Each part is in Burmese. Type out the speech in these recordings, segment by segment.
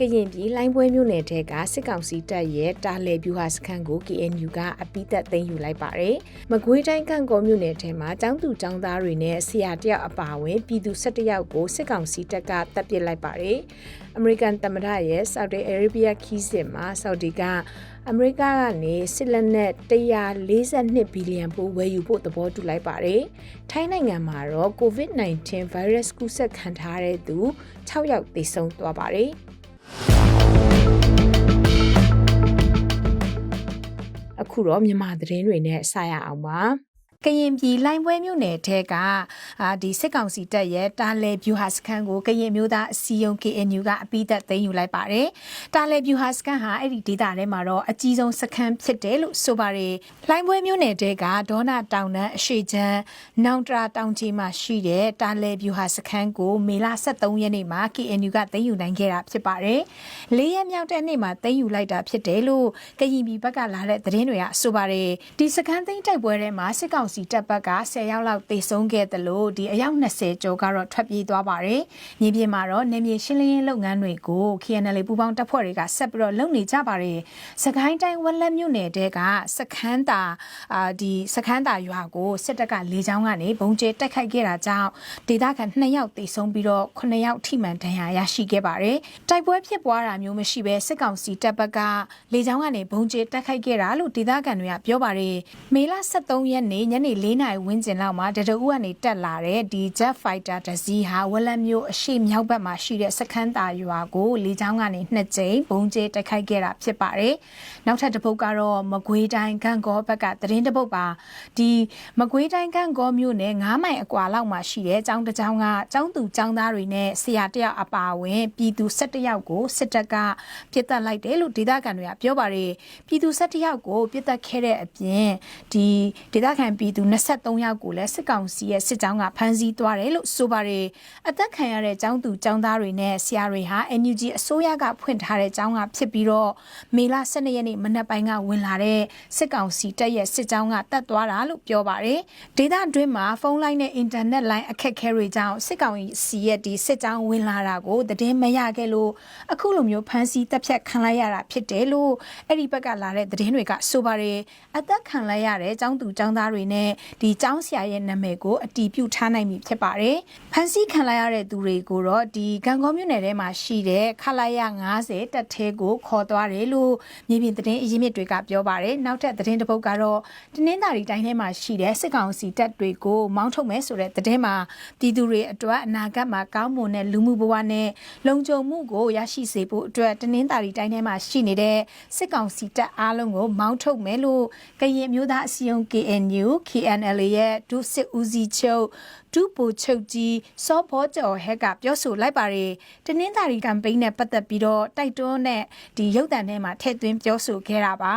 ကရင်ပြည်လိုင်းပွဲမြို့နယ်ထဲကစစ်ကောင်စီတပ်ရဲ့တာလည်ပြူဟာစခန်းကို KNU ကအပိသက်သိမ်းယူလိုက်ပါတယ်။မကွေးတိုင်းကန့်ကောမြို့နယ်ထဲမှာចောင်းသူចောင်းသားတွေနဲ့ဆရာတယောက်အပါအဝင်ပြည်သူ၁၁ယောက်ကိုစစ်ကောင်စီတပ်ကတပ်ပစ်လိုက်ပါတယ်။ American သမ္မတရဲ့ Saudi Arabia ခီးစစ်မှာ Saudi ကအမေရိကကနေစစ်လက်နက်142ဘီလီယံပိုဝယ်ယူဖို့သဘောတူလိုက်ပါတယ်။ထိုင်းနိုင်ငံမှာတော့ COVID-19 virus ကူးစက်ခံထားတဲ့သူ6ယောက်သေဆုံးသွားပါတယ်။ ခုတော့မြန်မာသတင်းတွေနဲ့စရအောင်ပါ ကရင်ပြည်လိုင်းပွဲမြို့နယ်ထဲကအာဒီစစ်ကောင်စီတပ်ရဲ့တာလဲဗျူဟာစခန်းကိုကရင်မျိုးသားအစည်းအရုံး KNU ကအပိသက်သိမ်းယူလိုက်ပါတယ်။တာလဲဗျူဟာစခန်းဟာအဲ့ဒီဒေသထဲမှာတော့အကြီးဆုံးစခန်းဖြစ်တယ်လို့ဆိုပါတယ်။လိုင်းပွဲမြို့နယ်တဲကဒေါနာတောင်တန်းအရှိချမ်းနောင်တရာတောင်ကြီးမှာရှိတဲ့တာလဲဗျူဟာစခန်းကိုမေလ23ရက်နေ့မှာ KNU ကသိမ်းယူနိုင်ခဲ့တာဖြစ်ပါတယ်။၄ရက်မြောက်တဲ့နေ့မှာသိမ်းယူလိုက်တာဖြစ်တယ်လို့ကရင်ပြည်ဘက်ကလာတဲ့သတင်းတွေကဆိုပါတယ်။ဒီစခန်းသိမ်းတိုက်ပွဲထဲမှာစစ်ကောင်စီတပ်ဘက်က10ရောက်လောက်တေဆုံးခဲ့တယ်လို့ဒီအယောက်20ကျော်ကတော့ထွက်ပြေးသွားပါတယ်။မြေပြင်မှာတော့နေမြေရှင်းလင်းရေးလုပ်ငန်းတွေကို KNL ပူးပေါင်းတပ်ဖွဲ့တွေကဆက်ပြီးတော့လုပ်နေကြပါတယ်။စကိုင်းတိုင်းဝက်လက်မြို့နယ်တဲကစခန်းတာအာဒီစခန်းတာရွာကိုစစ်တပ်ကလေကြောင်းကနေဘုံကျဲတိုက်ခိုက်ခဲ့တာကြောင့်ဒေသခံ2ယောက်တေဆုံးပြီးတော့9ယောက်ထိမှန်ဒဏ်ရာရရှိခဲ့ပါတယ်။တိုက်ပွဲဖြစ်ပွားတာမျိုးမရှိဘဲစစ်ကောင်စီတပ်ဘက်ကလေကြောင်းကနေဘုံကျဲတိုက်ခိုက်ခဲ့တာလို့ဒေသခံတွေကပြောပါတယ်။မေလ23ရက်နေ့ညနေ4နာရီဝန်းကျင်လောက်မှာတရဦးကနေတက်လာတဲ့ဒီ Jet Fighter တစီးဟာဝက်လက်မျိုးအရှိမြောက်ဘက်မှာရှိတဲ့စခန်းတာရွာကိုလေကြောင်းကနေနှစ်ကြိမ်ဘုံကျဲတိုက်ခိုက်ခဲ့တာဖြစ်ပါတယ်။နောက်ထပ်တစ်ပုတ်ကတော့မကွေးတိုင်းကန့်ကောဘက်ကသတင်းတစ်ပုတ်ပါဒီမကွေးတိုင်းကန့်ကောမြို့နယ်9မိုင်အကွာလောက်မှာရှိတဲ့ကျောင်းတစ်ကျောင်းကကျောင်းသူကျောင်းသားတွေနဲ့ဆရာတယောက်အပါအဝင်ပြည်သူ17ယောက်ကိုစစ်တပ်ကပြစ်တက်လိုက်တယ်လို့ဒေသခံတွေကပြောပါတယ်။ပြည်သူ17ယောက်ကိုပြစ်တက်ခဲ့တဲ့အပြင်ဒီဒေသခံပြည်ပြည်သူ23ယောက်ကိုလည်းစစ်ကောင်စီရဲ့စစ်ကြောင်းကဖမ်းဆီးသွားတယ်လို့ဆိုပါတယ်။အသက်ခံရတဲ့ကျောင်းသူကျောင်းသားတွေနဲ့ဆရာတွေဟာ NUG အစိုးရကဖွင့်ထားတဲ့ကျောင်းကဖြစ်ပြီးတော့မေလ12ရက်နေ့မနက်ပိုင်းကဝင်လာတဲ့စစ်ကောင်စီတပ်ရဲ့စစ်ကြောင်းကတတ်သွားတာလို့ပြောပါတယ်။ဒေသတွင်းမှာဖုန်းလိုင်းနဲ့အင်တာနက်လိုင်းအခက်အခဲတွေကြောင့်စစ်ကောင်စီရဲ့ဒီစစ်ကြောင်းဝင်လာတာကိုသတင်းမရခဲ့လို့အခုလိုမျိုးဖမ်းဆီးတပ်ဖြတ်ခံလိုက်ရတာဖြစ်တယ်လို့အဲ့ဒီဘက်ကလာတဲ့သတင်းတွေကဆိုပါတယ်။အသက်ခံလိုက်ရတဲ့ကျောင်းသူကျောင်းသားတွေနဲ့ဒီចောင်းဆရာရဲ့နာမည်ကိုအတီးပြုတ်ထားနိုင်ပြီဖြစ်ပါတယ်။ဖန်ဆီးခံလိုက်ရတဲ့သူတွေကိုတော့ဒီဂံကောမြို့နယ်ထဲမှာရှိတဲ့ခလာရ90တက်သေးကိုခေါ်သွားတယ်လို့မြေပြင်သတင်းအရင်းမြစ်တွေကပြောပါတယ်။နောက်ထပ်သတင်းတစ်ပုဒ်ကတော့တနင်္သာရီတိုင်းထဲမှာရှိတဲ့စစ်ကောင်စီတပ်တွေကိုမောင်းထုတ်မယ်ဆိုတဲ့သတင်းမှာပြည်သူတွေအတွက်အနာဂတ်မှာကောင်းမွန်တဲ့လူမှုဘဝနဲ့လုံခြုံမှုကိုရရှိစေဖို့အတွက်တနင်္သာရီတိုင်းထဲမှာရှိနေတဲ့စစ်ကောင်စီတပ်အားလုံးကိုမောင်းထုတ်မယ်လို့ကရင်မျိုးသားအစည်းအရုံး KNU KNLA ရဲ့ဒုစစ်ဦးစီးချုပ် ဒုပိုချုပ်ကြီးစောဘောကျော်ဟက်ကပြောဆိုလိုက်ပါတယ်တနင်္သာရီကမ်ပိန်းနဲ့ပတ်သက်ပြီးတော့တိုက်တွန်းတဲ့ဒီရုပ်သံထဲမှာထည့်သွင်းပြောဆိုခဲ့တာပါ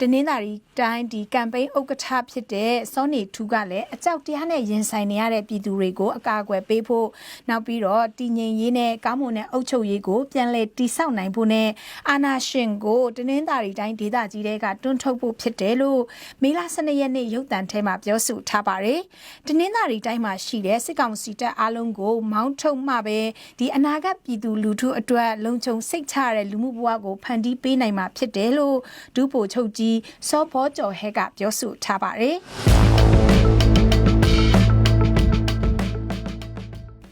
တနင်္သာရီတိုင်းဒီကမ်ပိန်းဥက္ကဋ္ဌဖြစ်တဲ့စောနေထူးကလည်းအကြောက်တရားနဲ့ရင်ဆိုင်နေရတဲ့ပြည်သူတွေကိုအကာအကွယ်ပေးဖို့နောက်ပြီးတော့တည်ငြိမ်ရေးနဲ့ကောင်းမွန်တဲ့အုပ်ချုပ်ရေးကိုပြန်လည်တည်ဆောက်နိုင်ဖို့နဲ့အာဏာရှင်ကိုတနင်္သာရီတိုင်းဒေသကြီးတွေကတွန်းထုတ်ဖို့ဖြစ်တယ်လို့မေလ12ရက်နေ့ရုပ်သံထဲမှာပြောဆိုထားပါတယ်တနင်္သာရီတိုင်းမှာရှိရှိတဲ့စစ်ကောင်စီတပ်အားလုံးကို မောင်းထုတ်မှပဲဒီအနာဂတ်ပြည်သူလူထုအတွက်လုံခြုံစိတ်ချရတဲ့လူမှုဘဝကိုဖန်တီးပေးနိုင်မှာဖြစ်တယ်လို့ဒူးပိုချုပ်ကြီးစောဘောကျော်ဟဲကပြောဆိုထားပါတယ်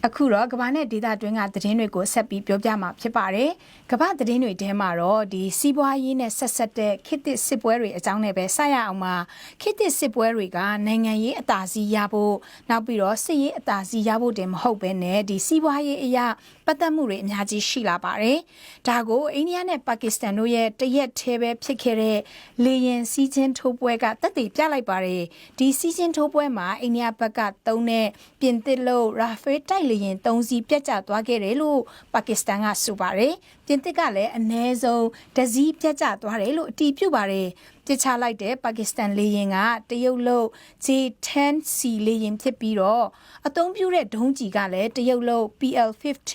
အခုတော့ကမ္ဘာနဲ့ဒေသတွင်းကသတင်းတွေကိုဆက်ပြီးပြောပြမှာဖြစ်ပါတယ်။ကမ္ဘာသတင်းတွေထဲမှာတော့ဒီစီးပွားရေးနဲ့ဆက်ဆက်တဲ့ခေတ်သစ်စစ်ပွဲတွေအကြောင်းနဲ့ပဲဆက်ရအောင်ပါ။ခေတ်သစ်စစ်ပွဲတွေကနိုင်ငံရေးအသာစီးရဖို့နောက်ပြီးတော့စစ်ရေးအသာစီးရဖို့တင်မဟုတ်ဘဲနဲ့ဒီစီးပွားရေးအရာပတ်သက်မှုတွေအများကြီးရှိလာပါတယ်။ဒါကိုအိန္ဒိယနဲ့ပါကစ္စတန်တို့ရဲ့တရက်သေးပဲဖြစ်ခဲ့တဲ့လေရင်စီးချင်းထိုးပွဲကတက်တည်ပြလိုက်ပါတယ်။ဒီစီးချင်းထိုးပွဲမှာအိန္ဒိယဘက်ကသုံးတဲ့ပြင်သစ်လို့ရာဖေးတိုက်လေလေယာဉ်၃စီးပြတ်ကျသွားခဲ့တယ်လို့ပါကစ္စတန်ကဆိုပါတယ်။ပြင်သစ်ကလည်းအနည်းဆုံးဒဇီးပြတ်ကျသွားတယ်လို့အတည်ပြုပါတယ်။ပြစ်ချလိုက်တဲ့ပါကစ္စတန်လေယာဉ်ကတရုတ်လို့ J10C လေယာဉ်ဖြစ်ပြီးတော့အသုံးပြုတဲ့ဒုံးကျည်ကလည်းတရုတ်လို့ PL15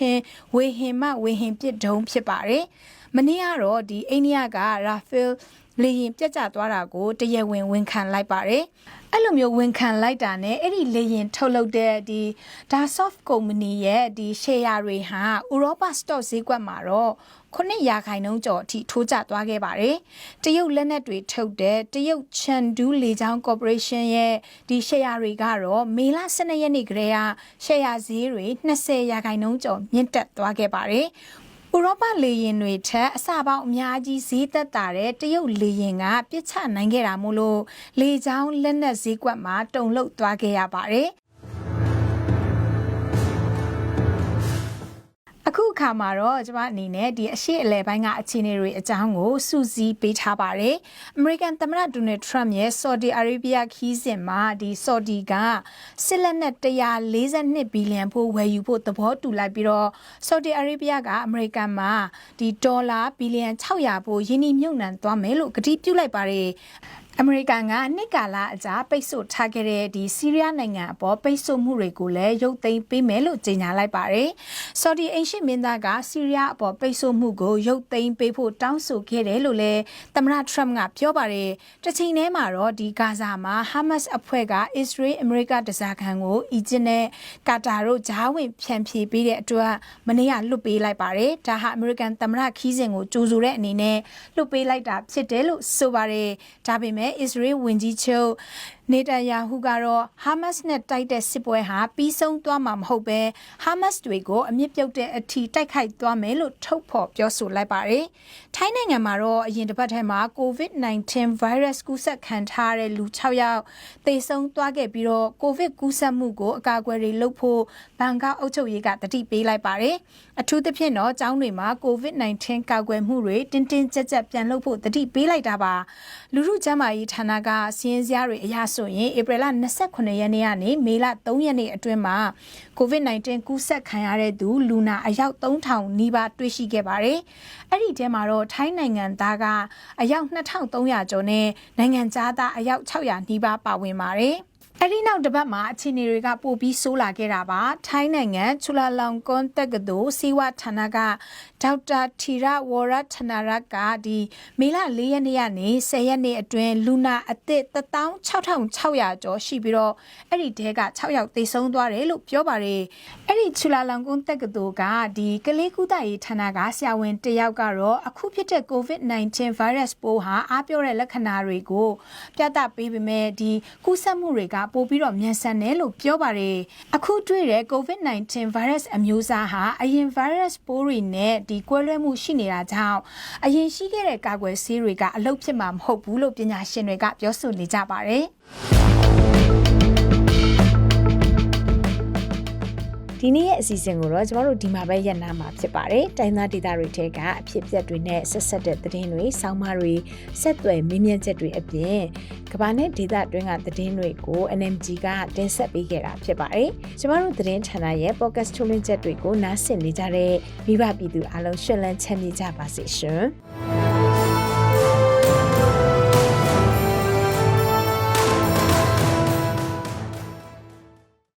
ဝေဟင်မှဝေဟင်ပစ်ဒုံးဖြစ်ပါတယ်။ မနေ့ကတော့ဒီအိန္ဒိယက Rafale လေရင်ပြတ်ကျသွားတာကိုတရားဝင်ဝန်ခံလိုက်ပါတယ်။အဲ့လိုမျိုးဝန်ခံလိုက်တာနဲ့အဲ့ဒီလေရင်ထုတ်လုပ်တဲ့ဒီ Dassault ကုမ္ပဏီရဲ့ဒီ share တွေဟာဥရောပ stock ဈေးကွက်မှာတော့ခုနှစ်ရာခိုင်နှုန်းကျော်အထိထိုးကျသွားခဲ့ပါတယ်။တရုတ်လက်နက်တွေထုတ်တဲ့တရုတ်ချန်ဒူးလေကြောင်းကော်ပိုရေးရှင်းရဲ့ဒီ share တွေကတော့မေလ12ရက်နေ့ကတည်းက share ဈေးတွေ20ရာခိုင်နှုန်းကျော်မြင့်တက်သွားခဲ့ပါတယ်။ ဥရောပလေယာဉ်တွေထက်အစပေါင်းအများကြီးဈေးသက်သာတဲ့တရုတ်လေယာဉ်ကပြစ်ချနိုင်ခဲ့တာမို့လို့လေကြောင်းလက်နက်ဈေးကွက်မှာတုံ့လှုပ်သွားခဲ့ရပါတယ် အခုအခါမှာတော့ကျွန်မအနေနဲ့ဒီအရှိအလဲပိုင်းကအခြေအနေတွေအကြောင်းကိုစူးစီးပေးထားပါတယ်။ American သမ္မတ Donald Trump ရဲ့ Saudi Arabia ခီးစဉ်မှာဒီ Saudi ကစစ်လက်နက်142ဘီလီယံဖို့ဝယ်ယူဖို့သဘောတူလိုက်ပြီးတော့ Saudi Arabia က American မှာဒီဒေါ်လာဘီလီယံ600ဖို့ယင်းနှမြုပ်နှံသွားမယ်လို့ကတိပြုလိုက်ပါတယ်။ အမေရိကန်ကနှစ်ကာလအကြာပိတ်ဆို့ထားခဲ့တဲ့ဒီဆီးရီးယားနိုင်ငံအပေါ်ပိတ်ဆို့မှုတွေကိုလည်းရုပ်သိမ်းပေးမယ်လို့ကြေညာလိုက်ပါတယ်။ဆော်ဒီအင်ရှိမင်းသားကဆီးရီးယားအပေါ်ပိတ်ဆို့မှုကိုရုပ်သိမ်းပေးဖို့တောင်းဆိုခဲ့တယ်လို့လည်းသမ္မတထရမ့်ကပြောပါတယ်။တစ်ချိန်တည်းမှာတော့ဒီဂါဇာမှာဟာမတ်စ်အဖွဲ့ကအစ္စရေးအမေရိကတစားခံကိုအီဂျစ်နဲ့ကာတာတို့ဂျားဝင်ဖြန့်ဖြေပေးတဲ့အတွက်မနေ့ကလွတ်ပေးလိုက်ပါတယ်။ဒါဟာအမေရိကန်သမ္မတခီးစဉ်ကိုကြိုဆိုတဲ့အနေနဲ့လွတ်ပေးလိုက်တာဖြစ်တယ်လို့ဆိုပါတယ်။ဒါပေမဲ့အစ္စရေးဝန်ကြီးချုပ် နေတန်ယာဟုကတော့ဟာမတ်စ်နဲ့တိုက်တဲ့စစ်ပွဲဟာပြီးဆုံးသွားမှာမဟုတ်ပဲဟာမတ်စ်တွေကိုအမြင့်ပြုတ်တဲ့အထိတိုက်ခိုက်သွားမယ်လို့ထုတ်ဖော်ပြောဆိုလိုက်ပါတယ်။ထိုင်းနိုင်ငံမှာတော့အရင်တစ်ပတ်ထဲမှာ COVID-19 virus ကူးစက်ခံထားတဲ့လူ6ယောက်သေဆုံးသွားခဲ့ပြီးတော့ COVID ကူးစက်မှုကိုအကာအကွယ်တွေလုပ်ဖို့ဘန်ကောက်အုပ်ချုပ်ရေးကတတိပေးလိုက်ပါတယ်။အထူးသဖြင့်တော့ကျောင်းတွေမှာ COVID-19 ကာကွယ်မှုတွေတင်းတင်းကြပ်ကြပ်ပြန်လုပ်ဖို့တတိပေးလိုက်တာပါ။လူမှုကျန်းမာရေးဌာနကစီးရင်စရာတွေအရဆိုရင်ဧပြီလ29ရက်နေ့ကနေမေလ3ရက်နေ့အတွင်းမှာ COVID-19 ကူးစက်ခံရတဲ့သူလူနာအယောက်3000နီးပါးတွေ့ရှိခဲ့ပါတယ်။အဲ့ဒီထဲမှာတော့ထိုင်းနိုင်ငံသားကအယောက်2300ကျော်နဲ့နိုင်ငံသားအယောက်600နီးပါးပါဝင်ပါတယ်။အဲ့ဒီနောက်တစ်ပတ်မှာအခြေအနေတွေကပိုပြီးဆိုးလာခဲ့တာပါထိုင်းနိုင်ငံချူလာလောင်ကွန်တက္ကသိုလ်စီဝဌာနက ဒေါက်တာထီရဝရထနာရကဒီမေလ၄ရက်နေ့ကနေ10ရက်နေ့အတွင်းလူနာအသစ်16600ကျော်ရှိပြီးတော့အဲ့ဒီတဲက6ယောက်သေဆုံးသွားတယ်လို့ပြောပါတယ်အဲ့ဒီချူလာလောင်ကွန်တက္ကသိုလ်ကဒီကလေးကူးတရေးဌာနကဆရာဝန်တယောက်ကတော့အခုဖြစ်တဲ့ COVID-19 virus ပိုးဟာအားပြောတဲ့လက္ခဏာတွေကိုပြသပေးပေမဲ့ဒီကူးစက်မှုတွေကပိုပြီးတော့မြန်ဆန်တယ်လို့ပြောပါတယ်အခုတွေ့တဲ့ COVID-19 virus အမျိုးအစားဟာအရင် virus ပိုးတွေနဲ့ဒီကွဲလွဲမှုရှိနေတာကြောင့်အရင်ရှိခဲ့တဲ့ကာကွယ်ဆေးတွေကအလုပ်ဖြစ်မှာမဟုတ်ဘူးလို့ပညာရှင်တွေကပြောဆိုနေကြပါတယ် ဒီနေ့ရဲ့အစီအစဉ်ကိုတော့ကျမတို့ဒီမှာပဲရပ်နာမှာဖြစ်ပါတယ်။တိုင်းသားဒေသတွေထဲကအဖြစ်အပျက်တွေနဲ့ဆက်ဆက်တဲ့သတင်းတွေ၊ဆောင်းပါးတွေဆက်သွယ်မင်းမြတ်ချက်တွေအပြင်ကဘာနဲ့ဒေသတွင်းကသတင်းတွေကို NMG ကတင်ဆက်ပေးခဲ့တာဖြစ်ပါတယ်။ကျမတို့သတင်းဌာနရဲ့ podcast ထုတ်လွှင့်ချက်တွေကိုနားဆင်နေကြတဲ့မိဘပြည်သူအားလုံးရှင်းလန်းချမ်းမြေ့ကြပါစေရှင်။